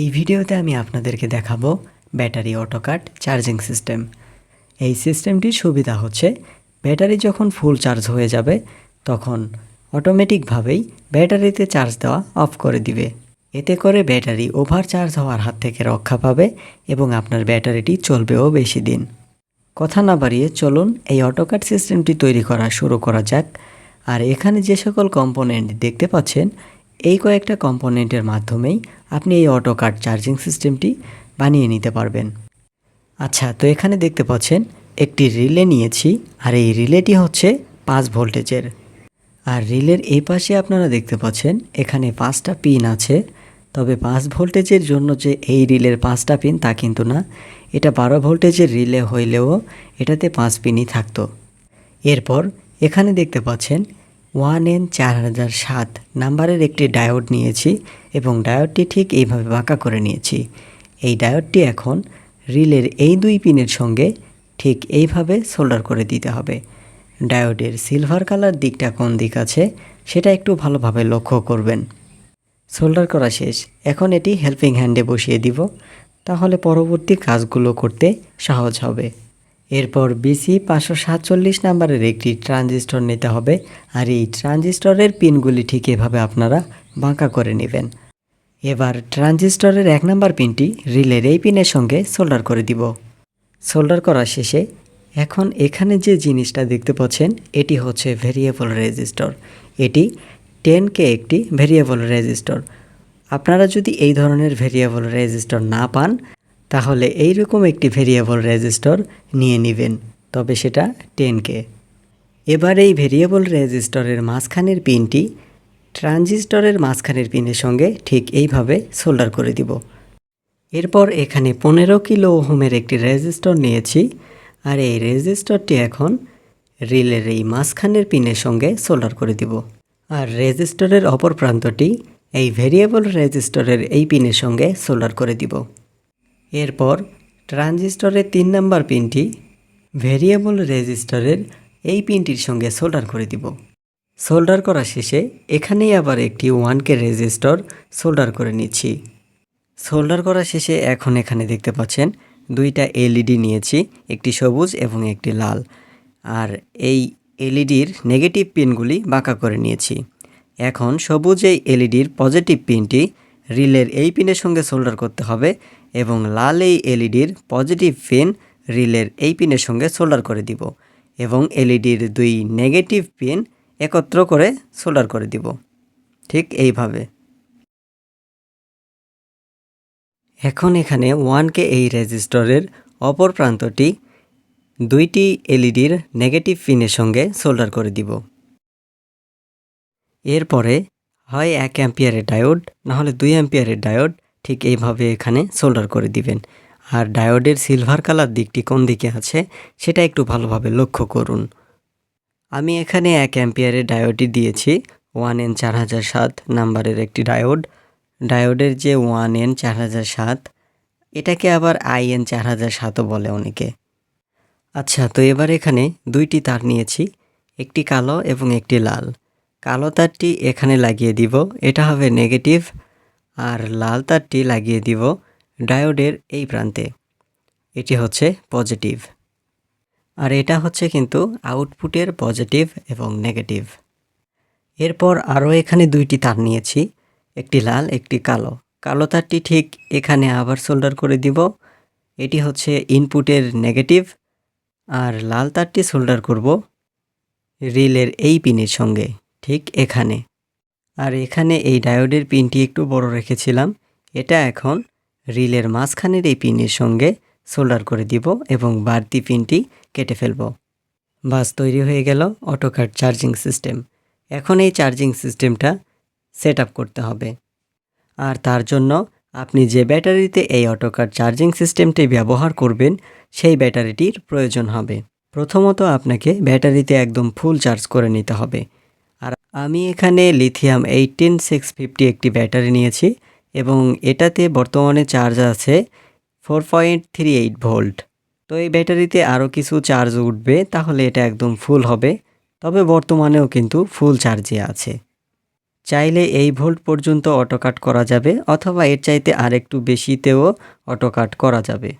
এই ভিডিওতে আমি আপনাদেরকে দেখাবো ব্যাটারি অটোকাট চার্জিং সিস্টেম। এই সিস্টেমটির সুবিধা হচ্ছে, ব্যাটারি যখন ফুল চার্জ হয়ে যাবে, তখন অটোমেটিকভাবেই ব্যাটারিতে চার্জ দেওয়া অফ করে দিবে। এতে করে ব্যাটারি ওভার চার্জ হওয়ার হাত থেকে রক্ষা পাবে এবং আপনার ব্যাটারিটি চলবেও বেশি দিন। কথা না বাড়িয়ে চলুন, এই অটোকাট সিস্টেমটি তৈরি করা শুরু করা যাক। আর এখানে যে সকল কম্পোনেন্ট দেখতে পাচ্ছেন এই কয়েকটা কম্পোনেন্টের মাধ্যমেই আপনি এই অটো অটোকাট চার্জিং সিস্টেমটি বানিয়ে নিতে পারবেন। আচ্ছা তো এখানে দেখতে পাচ্ছেন, একটি রিলে নিয়েছি, আর এই রিলেটি হচ্ছে পাঁচ ভোল্টেজের। আর রিলের এই পাশে আপনারা দেখতে পাচ্ছেন, এখানে পাঁচটা পিন আছে, তবে পাঁচ ভোল্টেজের জন্য যে এই রিলের পাঁচটা পিন তা কিন্তু না। এটা বারো ভোল্টেজের রিলে হইলেও এটাতে পাঁচ পিনই থাকতো। এরপর এখানে দেখতে পাচ্ছেন ওয়ান এন চার হাজার সাত নাম্বারের একটি ডায়োড নিয়েছি এবং ডায়োডটি ঠিক এইভাবে বাঁকা করে নিয়েছি। এই ডায়োডটি এখন রিলের এই দুই পিনের সঙ্গে ঠিক এইভাবে সোল্ডার করে দিতে হবে। ডায়োডের সিলভার কালার দিকটা কোন দিক আছে সেটা একটু ভালোভাবে লক্ষ্য করবেন। সোল্ডার করা শেষ। এখন এটি হেল্পিং হ্যান্ডে বসিয়ে দিব। তাহলে পরবর্তী কাজগুলো করতে সহজ হবে। এরপর বিসি পাঁচশো সাতচল্লিশ নাম্বারের একটি ট্রানজিস্টর নিতে হবে আর এই ট্রানজিস্টরের পিনগুলি ঠিক এভাবে আপনারা বাঁকা করে নেবেন। এবার ট্রানজিস্টরের এক নাম্বার পিনটি রিলের এই পিনের সঙ্গে সোল্ডার করে দিব। সোল্ডার করা শেষে এখন এখানে যে জিনিসটা দেখতে পাচ্ছেন, এটি হচ্ছে ভেরিয়েবল রেজিস্টর। এটি টেন কে একটি ভেরিয়েবল রেজিস্টর। আপনারা যদি এই ধরনের ভেরিয়েবল রেজিস্টর না পান তাহলে এই রকম একটি ভেরিয়েবল রেজিস্টর নিয়ে নেবেন, তবে সেটা টেন কে এবার এই ভেরিয়েবল রেজিস্টরের মাঝখানের পিনটি ট্রানজিস্টরের মাঝখানের পিনের সঙ্গে ঠিক এইভাবে সোল্ডার করে দিব। এরপর এখানে পনেরো কিলো ওহমের একটি রেজিস্টর নিয়েছি, আর এই রেজিস্টরটি এখন রিলের এই মাঝখানের পিনের সঙ্গে সোল্ডার করে দিব। আর রেজিস্টরের অপর প্রান্তটি এই ভেরিয়েবল রেজিস্টরের এই পিনের সঙ্গে সোল্ডার করে দিব। এরপর ট্রানজিস্টরের তিন নাম্বার পিনটি ভেরিয়েবল রেজিস্টরের এই পিনটির সঙ্গে সোল্ডার করে দিব। সোল্ডার করা শেষে এখানেই আবার একটি ওয়ানকে রেজিস্টর সোল্ডার করে নিচ্ছি। সোল্ডার করা শেষে এখন এখানে দেখতে পাচ্ছেন দুইটা এলইডি নিয়েছি, একটি সবুজ এবং একটি লাল। আর এই এলইডির নেগেটিভ পিনগুলি বাঁকা করে নিয়েছি। এখন সবুজ এই এলইডির পজিটিভ পিনটি রিলের এই পিনের সঙ্গে সোল্ডার করতে হবে এবং লাল এই এলইডির পজিটিভ পিন রিলের এই পিনের সঙ্গে সোল্ডার করে দিব এবং এলইডির দুই নেগেটিভ পিন একত্র করে সোল্ডার করে দিব। ঠিক এইভাবে। এখন এখানে ওয়ানকে এই রেজিস্টরের অপর প্রান্তটি দুইটি এলইডির নেগেটিভ পিনের সঙ্গে সোল্ডার করে দিব। এরপরে হয় এক অ্যাম্পিয়ারের ডায়োড, নাহলে দুই অ্যাম্পিয়ারের ডায়োড ঠিক এইভাবে এখানে সোল্ডার করে দিবেন। আর ডায়োডের সিলভার কালার দিকটি কোন দিকে আছে, সেটা একটু ভালোভাবে লক্ষ্য করুন। আমি এখানে এক অ্যাম্পিয়ারের ডায়োডটি দিয়েছি ওয়ান এন চার হাজার সাত নাম্বারের একটি ডায়োড ডায়োডের যে ওয়ান এন চার হাজার সাত এটাকে আবার আই এন চার হাজার সাতও বলে অনেকে। আচ্ছা তো এবার এখানে দুইটি তার নিয়েছি, একটি কালো এবং একটি লাল। কালো তারটি এখানে লাগিয়ে দিব, এটা হবে নেগেটিভ আর লাল তারটি লাগিয়ে দিব ডায়োডের এই প্রান্তে। এটি হচ্ছে পজিটিভ। আর এটা হচ্ছে কিন্তু আউটপুটের পজিটিভ এবং নেগেটিভ। এরপর আরও এখানে দুইটি তার নিয়েছি, একটি লাল, একটি কালো। কালো তারটি ঠিক এখানে আবার সোল্ডার করে দিব। এটি হচ্ছে ইনপুটের নেগেটিভ। আর লাল তারটি সোল্ডার করব রিলের এই পিনের সঙ্গে, ঠিক এখানে। আর এখানে এই ডায়োডের পিনটি একটু বড় রেখেছিলাম। এটা এখন রিলের মাঝখানের এই পিনের সঙ্গে সোল্ডার করে দিব এবং বাড়তি পিনটি কেটে ফেলব। বাস তৈরি হয়ে গেল অটোকাট চার্জিং সিস্টেম। এখন এই চার্জিং সিস্টেমটা সেট করতে হবে। আর তার জন্য আপনি যে ব্যাটারিতে এই অটোকার চার্জিং সিস্টেমটি ব্যবহার করবেন, সেই ব্যাটারিটির প্রয়োজন হবে। প্রথমত আপনাকে ব্যাটারিতে একদম ফুল চার্জ করে নিতে হবে। আমি এখানে লিথিয়াম এইটিন সিক্স ফিফটি একটি ব্যাটারি নিয়েছি এবং এটাতে বর্তমানে চার্জ আছে four point three eight volt তো এই ব্যাটারিতে আরও কিছু চার্জ উঠবে, তাহলে এটা একদম ফুল হবে। তবে বর্তমানেও কিন্তু ফুল চার্জে আছে। চাইলে এই ভোল্ট পর্যন্ত অটো কাট করা যাবে, অথবা এর চাইতে আরেকটু বেশিতেও অটো কাট করা যাবে।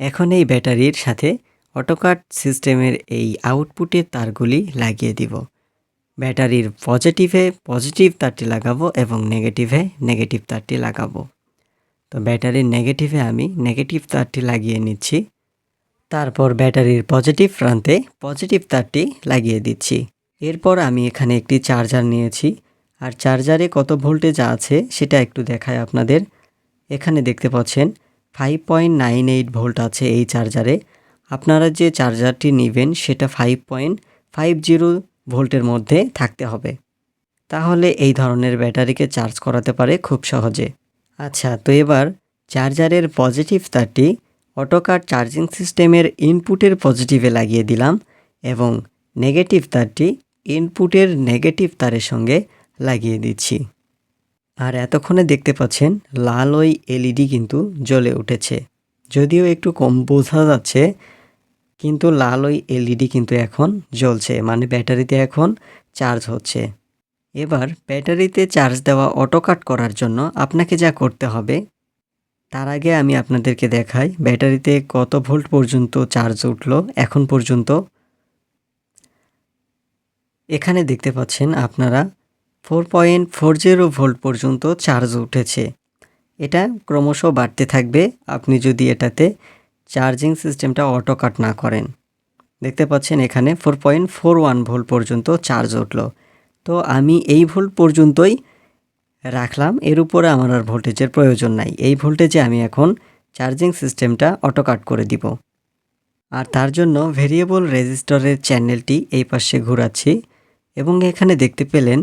এখন এই ব্যাটারির সাথে অটোকাট সিস্টেমের এই আউটপুটের তারগুলি লাগিয়ে দিব। ব্যাটারির পজিটিভে পজিটিভ তারটি লাগাবো এবং নেগেটিভে নেগেটিভ তারটি লাগাবো। তো ব্যাটারির নেগেটিভে আমি নেগেটিভ তারটি লাগিয়ে নিচ্ছি। তারপর ব্যাটারির পজিটিভ প্রান্তে পজিটিভ তারটি লাগিয়ে দিচ্ছি। এরপর আমি এখানে একটি চার্জার নিয়েছি। আর চার্জারে কত ভোল্টেজ আছে সেটা একটু দেখায় আপনাদের। এখানে দেখতে পাচ্ছেন five point nine eight volt আছে এই চার্জারে আপনারা যে চার্জারটি নেবেন সেটা ফাইভ পয়েন্ট ফাইভ জিরো ভোল্টের মধ্যে থাকতে হবে। তাহলে এই ধরনের ব্যাটারিকে চার্জ করাতে পারে খুব সহজে। আচ্ছা তো এবার চার্জারের পজিটিভ তারটি অটোকার চার্জিং সিস্টেমের ইনপুটের পজিটিভে লাগিয়ে দিলাম এবং নেগেটিভ তারটি ইনপুটের নেগেটিভ তারের সঙ্গে লাগিয়ে দিচ্ছি। আর এতক্ষণে দেখতে পাচ্ছেন, লাল ওই এলইডি কিন্তু জ্বলে উঠেছে। যদিও একটু কম বোঝা যাচ্ছে কিন্তু লাল ওই এলইডি কিন্তু এখন জ্বলছে মানে ব্যাটারিতে এখন চার্জ হচ্ছে। এবার ব্যাটারিতে চার্জ দেওয়া অটো কাট করার জন্য আপনাকে যা করতে হবে, তার আগে আমি আপনাদেরকে দেখাই ব্যাটারিতে কত ভোল্ট পর্যন্ত চার্জ উঠল এখন পর্যন্ত। এখানে দেখতে পাচ্ছেন আপনারা four point four zero volt পর্যন্ত চার্জ উঠেছে। এটা ক্রমশ বাড়তে থাকবে, আপনি যদি এটাতে চার্জিং সিস্টেমটা অটো কাট না করেন। দেখতে পাচ্ছেন এখানে four point four one volt পর্যন্ত চার্জ উঠল। তো আমি এই ভোল্ট পর্যন্তই রাখলাম, এর উপরে আমার আর ভোল্টেজের প্রয়োজন নাই। এই ভোল্টেজে আমি এখন চার্জিং সিস্টেমটা অটো কাট করে দিব। আর তার জন্য ভেরিয়েবল রেজিস্টরের চ্যানেলটি এই পাশে ঘোরাচ্ছি এবং এখানে দেখতে পেলেন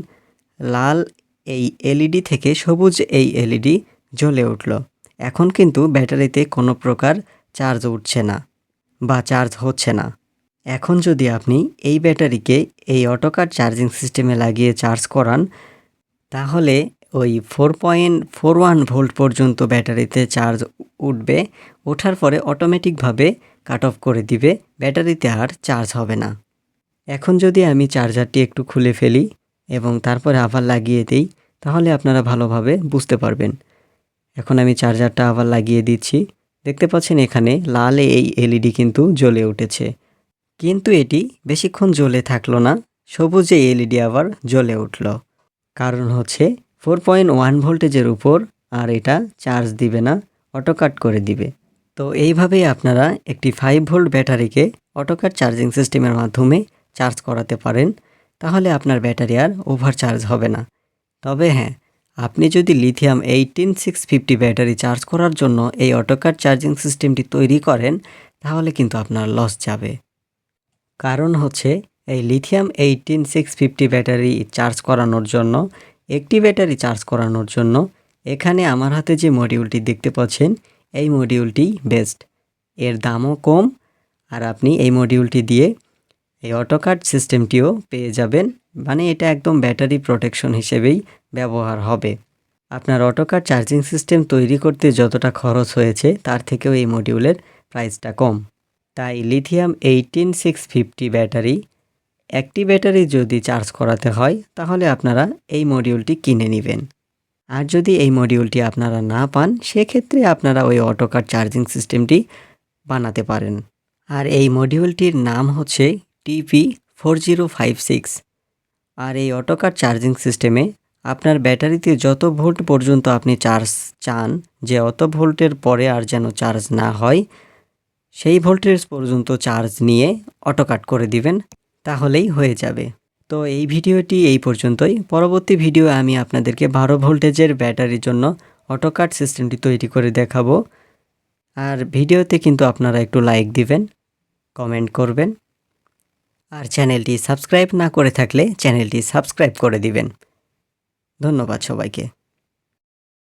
লাল এই এলইডি থেকে সবুজ এই এলইডি জ্বলে উঠল। এখন কিন্তু ব্যাটারিতে কোনো প্রকার চার্জ উঠছে না বা চার্জ হচ্ছে না। এখন যদি আপনি এই ব্যাটারিকে এই অটোকার চার্জিং সিস্টেমে লাগিয়ে চার্জ করান, তাহলে ওই four point four one volt পর্যন্ত ব্যাটারিতে চার্জ উঠবে, ওঠার পরে অটোমেটিকভাবে কাট অফ করে দিবে, ব্যাটারিতে আর চার্জ হবে না। এখন যদি আমি চার্জারটি একটু খুলে ফেলি এবং তারপরে আবার লাগিয়ে দিই, তাহলে আপনারা ভালোভাবে বুঝতে পারবেন। এখন আমি চার্জারটা আবার লাগিয়ে দিচ্ছি। দেখতে পাচ্ছেন এখানে লাল এই এলইডি কিন্তু জ্বলে উঠেছে। কিন্তু এটি বেশিক্ষণ জ্বলে থাকল না, সবুজে এলইডি আবার জ্বলে উঠল। কারণ হচ্ছে ফোর পয়েন্ট ওয়ান ভোল্টেজের উপর আর এটা চার্জ দিবে না, অটোকাট করে দিবে। তো এইভাবেই আপনারা একটি ফাইভ ভোল্ট ব্যাটারিকে অটোকাট চার্জিং সিস্টেমের মাধ্যমে চার্জ করাতে পারেন, তাহলে আপনার ব্যাটারি আর ওভার চার্জ হবে না। তবে হ্যাঁ আপনি যদি lithium eighteen six fifty battery charge করার জন্য এই অটোকাট চার্জিং সিস্টেমটি তৈরি করেন, তাহলে কিন্তু আপনার লস যাবে। কারণ হচ্ছে, এই lithium eighteen six fifty battery charge করানোর জন্য, একটি ব্যাটারি চার্জ করানোর জন্য, এখানে আমার হাতে যে মডিউলটি দেখতে পাচ্ছেন, এই মডিউলটি বেস্ট এর দামও কম, আর আপনি এই মডিউলটি দিয়ে এই অটোকাট সিস্টেমটিও পেয়ে যাবেন। মানে এটা একদম ব্যাটারি প্রোটেকশন হিসেবেই ব্যবহার হবে। আপনার অটোকার চার্জিং সিস্টেম তৈরি করতে যতটা খরচ হয়েছে, তার থেকেও এই মডিউলের প্রাইসটা কম। তাই lithium eighteen six fifty battery, একটি ব্যাটারি যদি চার্জ করাতে হয়, তাহলে আপনারা এই মডিউলটি কিনে নেবেন। আর যদি এই মডিউলটি আপনারা না পান, সেক্ষেত্রে আপনারা ওই অটোকার চার্জিং সিস্টেমটি বানাতে পারেন। আর এই মডিউলটির নাম হচ্ছে TP four zero five six. আর এই অটোকার চার্জিং সিস্টেমে আপনার ব্যাটারিতে যত ভোল্ট পর্যন্ত আপনি চার্জ চান, যে অত ভোল্টের পরে আর যেন চার্জ না হয়, সেই ভোল্টেজ পর্যন্ত চার্জ নিয়ে অটো কাট করে দিবেন, তাহলেই হয়ে যাবে। তো এই ভিডিওটি এই পর্যন্তই। পরবর্তী ভিডিও আমি আপনাদেরকে বারো ভোল্টেজের ব্যাটারির জন্য অটো কাট সিস্টেমটি তৈরি করে দেখাবো। আর ভিডিওতে কিন্তু আপনারা একটু লাইক দিবেন, কমেন্ট করবেন। আর চ্যানেলটি সাবস্ক্রাইব না করে থাকলে চ্যানেলটি সাবস্ক্রাইব করে দিবেন। ধন্যবাদ সবাইকে।